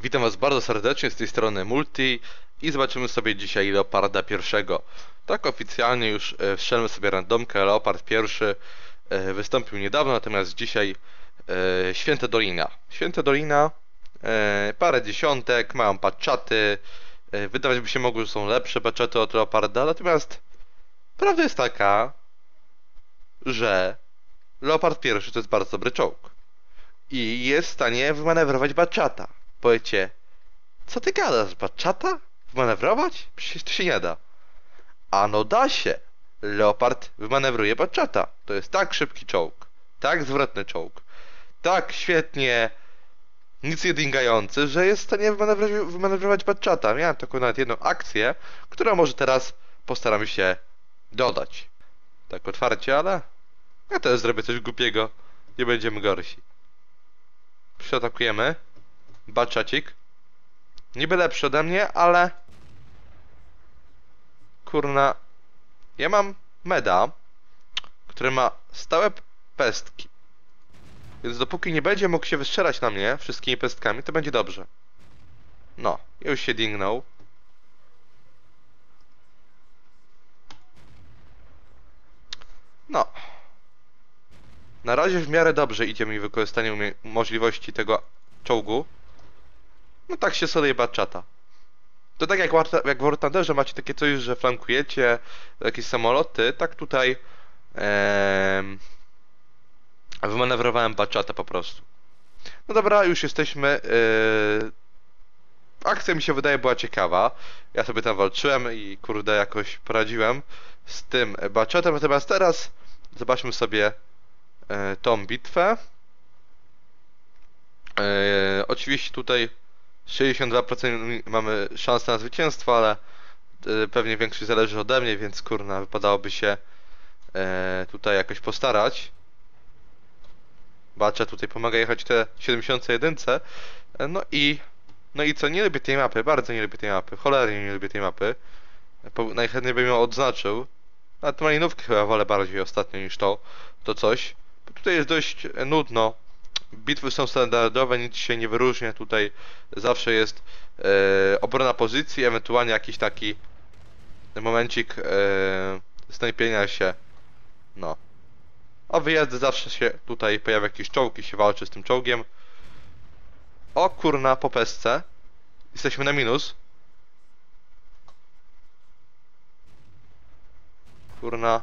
Witam Was bardzo serdecznie z tej strony Multi i zobaczymy sobie dzisiaj Leoparda pierwszego. Tak oficjalnie już e, wszedłem sobie randomkę, Leopard pierwszy e, wystąpił niedawno, natomiast dzisiaj e, Święta Dolina. Święta Dolina, parę dziesiątek, mają baczaty, e, wydawać by się mogło, że są lepsze baczaty od Leoparda, natomiast prawda jest taka, że Leopard pierwszy to jest bardzo dobry czołg i jest w stanie wymanewrować baczata. Powiecie, co ty gadasz, baczata? Wymanewrować? Przecież to się nie da. A no da się. Leopard wymanewruje baczata. To jest tak szybki czołg, tak zwrotny czołg, tak świetnie nic nie że jest w stanie wymanewrować, wymanewrować baczata. Miałem taką nawet jedną akcję, którą może teraz postaram się dodać. Tak otwarcie, ale ja też zrobię coś głupiego. Nie będziemy gorsi. Przyatakujemy. Baczacik. Niby lepszy ode mnie, ale... Kurna... Ja mam meda, który ma stałe pestki. Więc dopóki nie będzie mógł się wystrzelać na mnie wszystkimi pestkami, to będzie dobrze. No, już się dingnął. No. Na razie w miarę dobrze idzie mi wykorzystanie możliwości tego czołgu. No tak się sobie baczata. To tak jak, jak w War Thunderze macie takie coś, że flankujecie jakieś samoloty, tak tutaj em, wymanewrowałem baczata po prostu. No dobra, już jesteśmy. Yy, akcja mi się wydaje była ciekawa. Ja sobie tam walczyłem i kurde jakoś poradziłem z tym baczatem. Natomiast teraz zobaczmy sobie e, tą bitwę. E, oczywiście tutaj 62% mamy szansę na zwycięstwo, ale e, pewnie większość zależy ode mnie, więc kurna, wypadałoby się e, tutaj jakoś postarać. Baczę tutaj pomaga jechać te 71. E, no i no i co, nie lubię tej mapy, bardzo nie lubię tej mapy, cholernie nie lubię tej mapy. Najchętniej bym ją odznaczył. A tą malinówkę chyba wolę bardziej ostatnio niż to, to coś. Bo tutaj jest dość nudno. Bitwy są standardowe, nic się nie wyróżnia. Tutaj zawsze jest e, obrona pozycji, ewentualnie jakiś taki momencik e, snajpienia się. No. A wyjazdy zawsze się tutaj pojawia jakiś czołg i się walczy z tym czołgiem. O kurna, po pesce. Jesteśmy na minus. Kurna.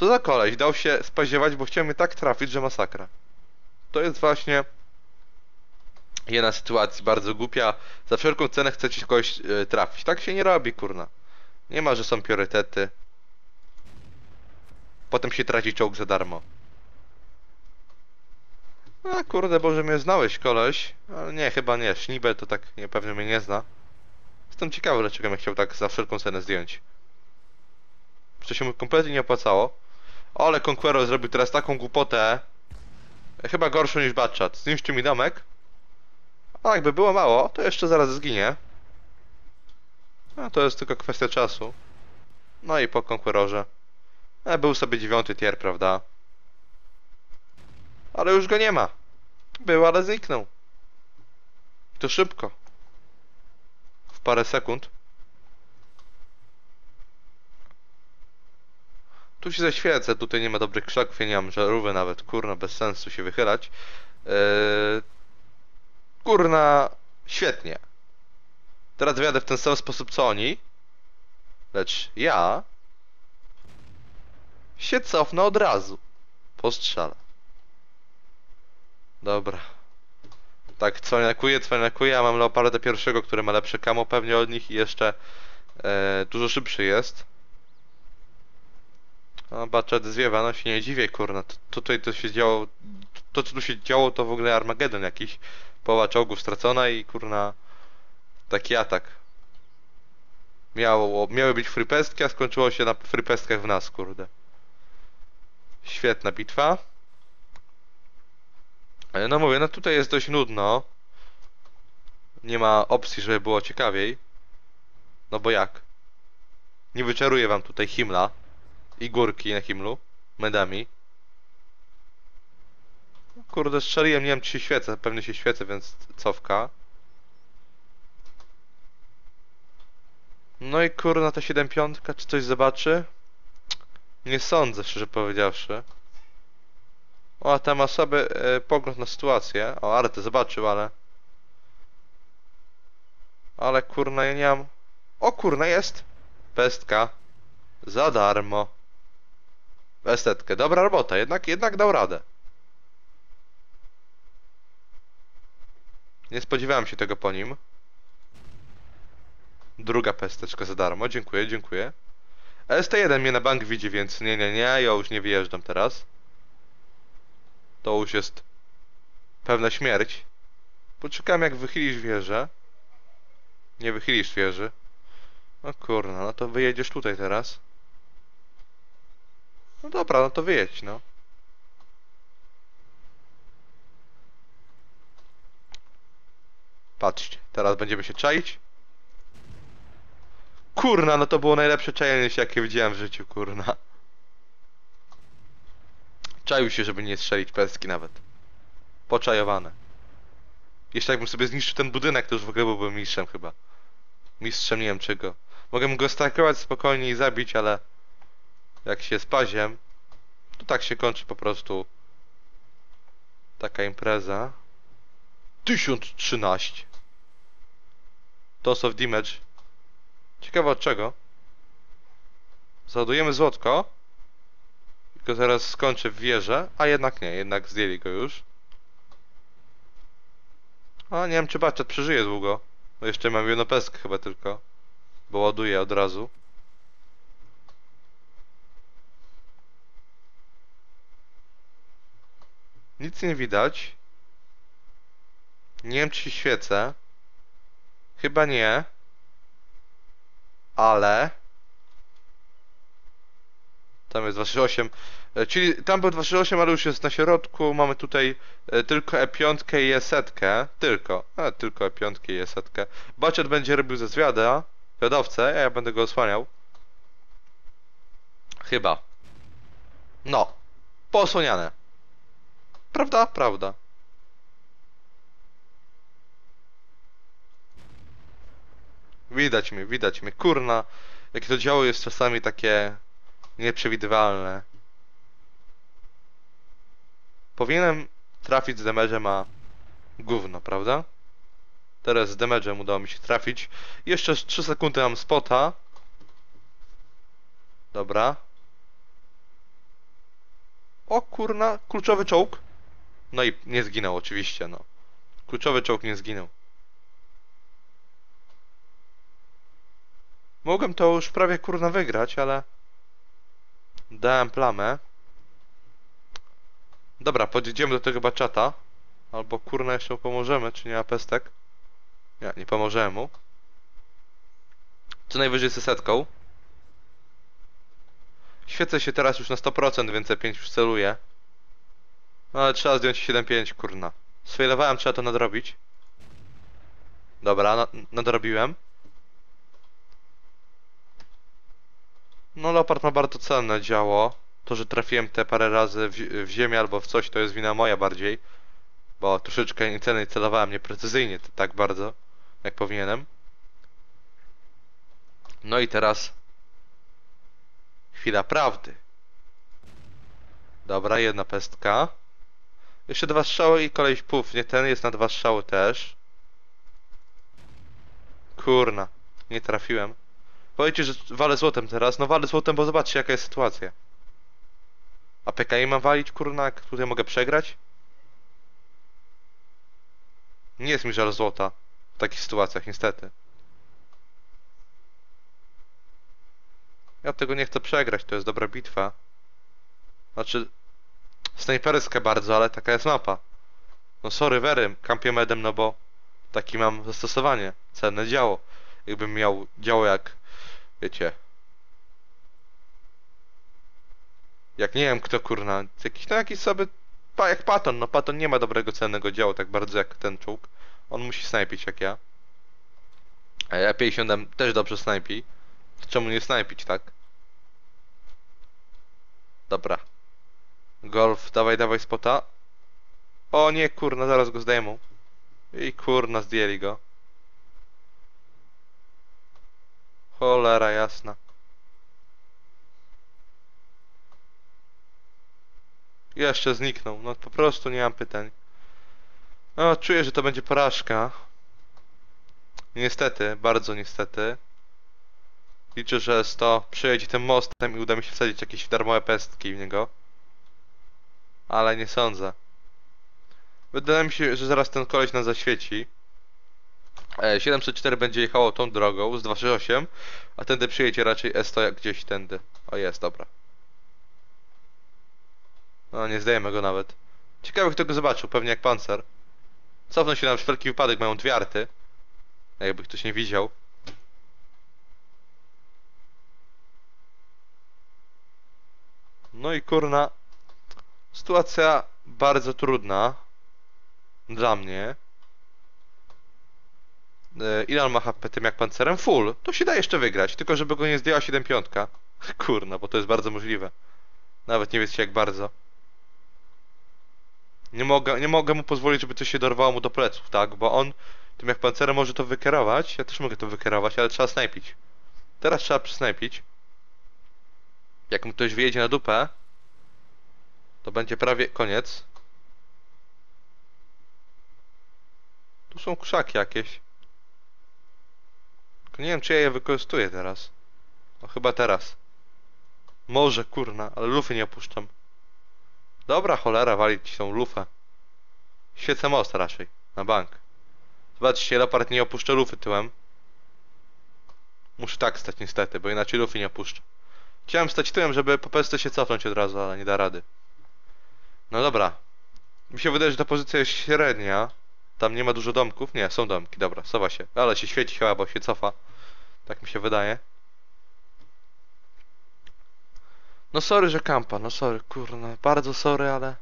Co za koleś? Dał się spaziewać, bo chciał mnie tak trafić, że masakra. To jest właśnie jedna sytuacja bardzo głupia. Za wszelką cenę chcecie kogoś e, trafić. Tak się nie robi, kurna. Nie ma, że są priorytety. Potem się traci czołg za darmo. A kurde, Boże, mnie znałeś, koleś. Ale nie, chyba nie. Schnibel to tak nie, pewnie mnie nie zna. Jestem ciekawy, dlaczego mnie chciał tak za wszelką cenę zdjąć. Przecież się mu kompletnie nie opłacało. Ale Conqueror zrobił teraz taką głupotę. Chyba gorszą niż Batchat. Zniszczył mi domek. A jakby było mało, to jeszcze zaraz zginie. A to jest tylko kwestia czasu. No i po Conquerorze. E, był sobie dziewiąty tier, prawda? Ale już go nie ma. Był, ale zniknął. To szybko. W parę sekund. Tu się zaświecę, tutaj nie ma dobrych krzaków, nie mam żarówek nawet, kurna, bez sensu się wychylać. Eee, kurna, świetnie. Teraz wyjadę w ten sam sposób co oni. Lecz ja się cofnę od razu. Postrzela. Dobra. Tak, cwaniakuję, cwaniakuję, a mam Leoparda pierwszego, który ma lepsze kamo pewnie od nich i jeszcze e, dużo szybszy jest. No, Batchat zwiewa, no się nie dziwię, kurna. Tutaj to się działo, to co tu się działo to w ogóle Armagedon jakiś. Połowa czołgów stracona i kurna taki atak. Miało, miały być frypestki, a skończyło się na frypestkach w nas, kurde. Świetna bitwa. E, No mówię, no tutaj jest dość nudno. Nie ma opcji, żeby było ciekawiej. No bo jak? Nie wyczaruję wam tutaj Himla i górki na Himlu medami. Kurde, strzeliłem, nie wiem czy się świecę, pewnie się świecę, więc cofka. No i kurna ta 7 piątka, czy coś zobaczy? Nie sądzę, szczerze powiedziawszy. O, a tam sobie e, pogląd na sytuację. O, ale to zobaczył, ale... Ale kurna, ja nie mam... O kurna, jest! Pestka. Za darmo. Estetkę. Dobra robota, jednak, jednak dał radę. Nie spodziewałem się tego po nim. Druga pesteczka za darmo, dziękuję, dziękuję. ST1 mnie na bank widzi, więc nie, nie, nie, ja już nie wyjeżdżam teraz. To już jest pewna śmierć. Poczekam jak wychylisz wieżę. Nie wychylisz wieży. No kurna, no to wyjedziesz tutaj teraz. No dobra, no to wyjedź, no. Patrzcie, teraz będziemy się czaić. Kurna, no to było najlepsze czajenie się, jakie widziałem w życiu, kurna. Czaił się, żeby nie strzelić pestki nawet. Poczajowane. Jeszcze jakbym sobie zniszczył ten budynek, to już w ogóle byłbym mistrzem chyba. Mistrzem nie wiem czego. Mogę go stakować spokojnie i zabić, ale... Jak się spaziem, to tak się kończy po prostu taka impreza. 1013 Toss of damage Ciekawe od czego? Załadujemy złotko. Tylko zaraz skończę w wieżę A jednak nie, jednak zdjęli go już. A nie wiem czy Baczet przeżyje długo. Bo jeszcze mam jedną pestkę chyba tylko Bo ładuję od razu Nic nie widać. Nie wiem, czy świecę. Chyba nie. Ale... Tam jest 268. E, Czyli tam był 268, ale już jest na środku. Mamy tutaj e, tylko E5 i E7. Tylko. A, tylko E5 i E7. Baciot będzie robił ze zwiada. Wiadowcę, a ja będę go osłaniał. Chyba. No. Posłaniane. Prawda? Prawda. Widać mnie, widać mnie. Kurna, jakie to działo jest czasami takie nieprzewidywalne. Powinienem trafić z damage'em, a gówno, prawda? Teraz z damage'em udało mi się trafić. Jeszcze z 3 sekundy mam spota. Dobra. O kurna, kluczowy czołg. No i nie zginął oczywiście, no. Kluczowy czołg nie zginął. Mogłem to już prawie kurna wygrać, ale... Dałem plamę. Dobra, podjedziemy do tego baczata. Albo kurna jeszcze mu pomożemy, czy nie ma pestek? Nie, nie pomożemy mu. Co najwyżej z setką. Świecę się teraz już na 100%, więc E5 już celuję. No ale trzeba zdjąć 7.5, kurna. Sfailowałem, trzeba to nadrobić. Dobra, na nadrobiłem. No Leopard ma bardzo cenne działo. To, że trafiłem te parę razy w, w ziemię albo w coś, to jest wina moja bardziej. Bo troszeczkę niecelnie celowałem nieprecyzyjnie tak bardzo, jak powinienem. No i teraz... Chwila prawdy. Dobra, jedna pestka. Jeszcze dwa strzały i koleś puf, nie ten jest na dwa strzały też. Kurna, nie trafiłem. Powiecie, że walę złotem teraz. No walę złotem, bo zobaczcie jaka jest sytuacja. A PKI mam walić, kurna, tutaj mogę przegrać? Nie jest mi żal złota w takich sytuacjach, niestety. Ja tego nie chcę przegrać, to jest dobra bitwa. Znaczy, snajperskę bardzo, ale taka jest mapa. No sorry, wery, kampię medem, no bo taki mam zastosowanie. Cenne działo. Jakbym miał działo jak, wiecie... Jak nie wiem kto kurna, jakiś, no jakiś sobie, pa, jak Paton, no Paton nie ma dobrego cennego działu tak bardzo jak ten czołg. On musi snajpić jak ja. A ja 57 też dobrze snajpi. Czemu nie snajpić, tak? Dobra. Golf, dawaj, dawaj spota. O nie, kurna, zaraz go zdejmą. I kurna, zdjęli go. Cholera jasna. Jeszcze zniknął. No po prostu nie mam pytań. No, czuję, że to będzie porażka. Niestety, bardzo niestety. Liczę, że 100 przejedzie tym mostem i uda mi się wsadzić jakieś darmowe pestki w niego. Ale nie sądzę. Wydaje mi się, że zaraz ten koleś nas zaświeci. E, 704 będzie jechało tą drogą z 268, a tędy przyjedzie raczej S100 jak gdzieś tędy. O jest, dobra. No nie zdajemy go nawet. Ciekawe kto go zobaczył, pewnie jak pancer. Cofnął się na wszelki wypadek, mają dwie arty. Jakby ktoś nie widział. No i kurna. Sytuacja bardzo trudna. Dla mnie. E, Ile on ma HP tym jak pancerem? Full. To się da jeszcze wygrać, tylko żeby go nie zdjęła 7.5. Kurna, bo to jest bardzo możliwe. Nawet nie wiecie jak bardzo. Nie mogę, nie mogę mu pozwolić, żeby coś się dorwało mu do pleców, tak? Bo on tym jak pancerem może to wykierować. Ja też mogę to wykierować, ale trzeba snajpić. Teraz trzeba przysnajpić. Jak mu ktoś wyjedzie na dupę, to będzie prawie koniec. Tu są krzaki jakieś. Tylko nie wiem, czy ja je wykorzystuję teraz. No chyba teraz. Może, kurna, ale lufy nie opuszczam. Dobra, cholera, walić tą lufę. Świecę most raczej, na bank. Zobaczcie, Leopard nie opuszcza lufy tyłem. Muszę tak stać niestety, bo inaczej lufy nie opuszczę. Chciałem stać tyłem, żeby po prostu się cofnąć od razu, ale nie da rady. No dobra. Mi się wydaje, że ta pozycja jest średnia. Tam nie ma dużo domków. Nie, są domki, dobra, sowa się. Ale się świeci chyba, bo się cofa. Tak mi się wydaje. No sorry, że kampa, no sorry, kurna. Bardzo sorry, ale...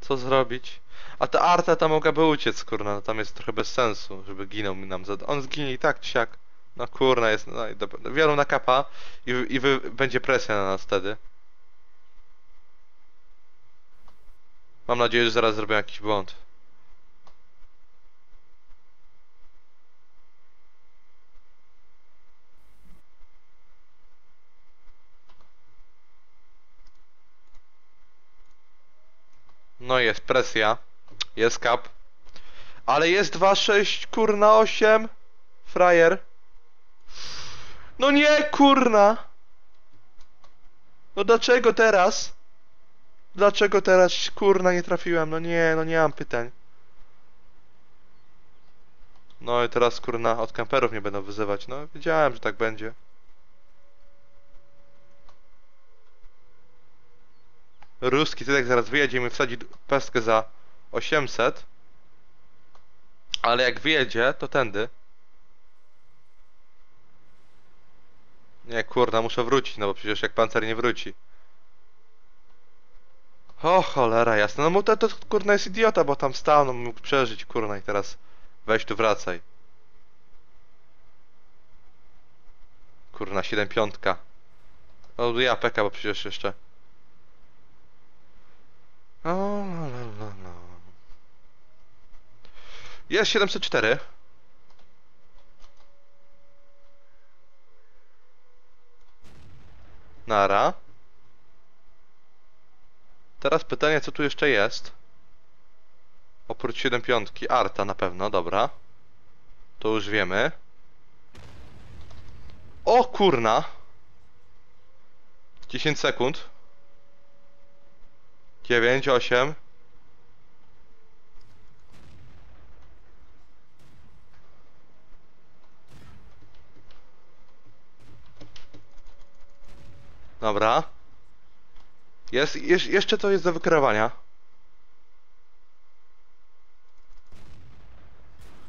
Co zrobić? A ta Arta tam mogłaby uciec, kurna, no tam jest trochę bez sensu, żeby ginął mi nam za... On zginie i tak czy siak. No kurna jest, no. Wielu na kapa i, i wy, będzie presja na nas wtedy. Mam nadzieję, że zaraz zrobię jakiś błąd. No jest presja. Jest kap. Ale jest 2-6, kurna 8. Frajer. No nie, kurna. No dlaczego teraz? Dlaczego teraz, kurna, nie trafiłem? No nie, no nie mam pytań. No i teraz, kurna, od kamperów nie będą wyzywać. No, wiedziałem, że tak będzie. Ruski tytek zaraz wyjedzie i mi wsadzi pestkę za 800. Ale jak wyjedzie, to tędy. Nie, kurna, muszę wrócić, no bo przecież jak pancer nie wróci. O cholera, jasne. No bo to, to kurna jest idiota, bo tam stał, no mógł przeżyć, kurna, i teraz weź tu wracaj. Kurna, 7 piątka. O, ja peka, bo przecież jeszcze. O, la, la, la. Jest 704. Nara. Teraz pytanie, co tu jeszcze jest? Oprócz 7 piątki. Arta na pewno, dobra. To już wiemy. O kurna! 10 sekund. 9, 8. Dobra. Jest, jeszcze to jest do wykierowania.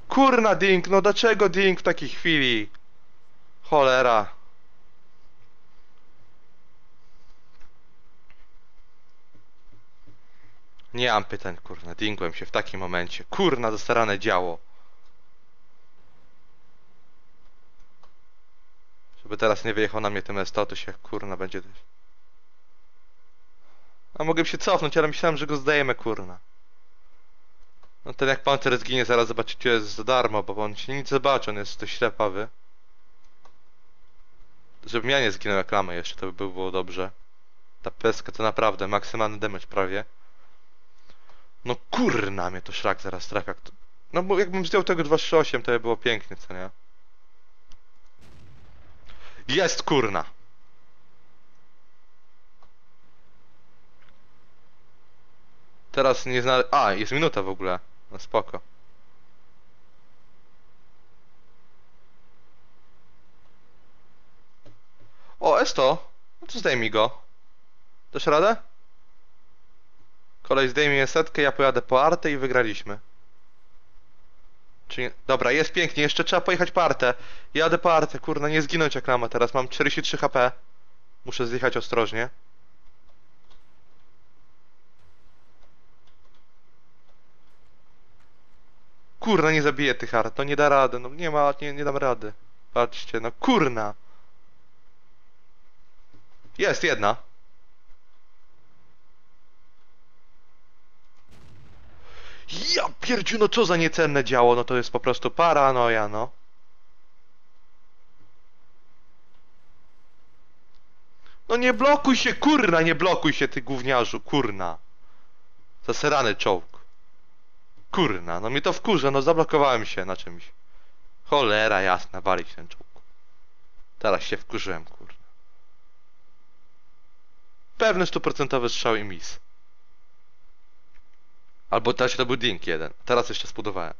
Kurna Ding, no dlaczego Ding w takiej chwili? Cholera. Nie mam pytań, kurna, dingłem się w takim momencie. Kurna, zastarane działo. Żeby teraz nie wyjechał na mnie tym S100, to się kurna będzie też. A mogłem się cofnąć, ale myślałem, że go zdejemy, kurna. No ten jak pancer zginie, zaraz zobaczycie jest za darmo, bo on się nic zobaczy, on jest dość ślepawy. Żebym ja nie zginął jak lama jeszcze, to by było dobrze. Ta peska to naprawdę maksymalny damage prawie. No kurna mnie to szlak zaraz trafia. No bo jakbym zdjął tego 238 to by było pięknie, co nie? Jest kurna! Teraz nie zna... A, jest minuta w ogóle. No spoko. O, Esto! No to zdejmij go. Dasz radę? Kolej zdejmie setkę, ja pojadę po artę i wygraliśmy. Czy nie? Dobra, jest pięknie, jeszcze trzeba pojechać po artę. Jadę po artę, kurna, nie zginąć jak lama teraz, mam 43 HP. Muszę zjechać ostrożnie. Kurna, nie zabiję tych art, no nie da rady, no nie ma, nie, nie dam rady. Patrzcie, no kurna. Jest jedna. Ja pierdziu, no co za niecenne działo, no to jest po prostu paranoja, no. No nie blokuj się, kurna, nie blokuj się, ty gówniarzu, kurna. Zaserany czołg. Kurna, no mnie to wkurza, no zablokowałem się na czymś. Cholera jasna, walić ten czołg. Teraz się wkurzyłem, kurna. Pewny stuprocentowy strzał i mis. Albo też to był ding jeden. Teraz jeszcze spudowałem.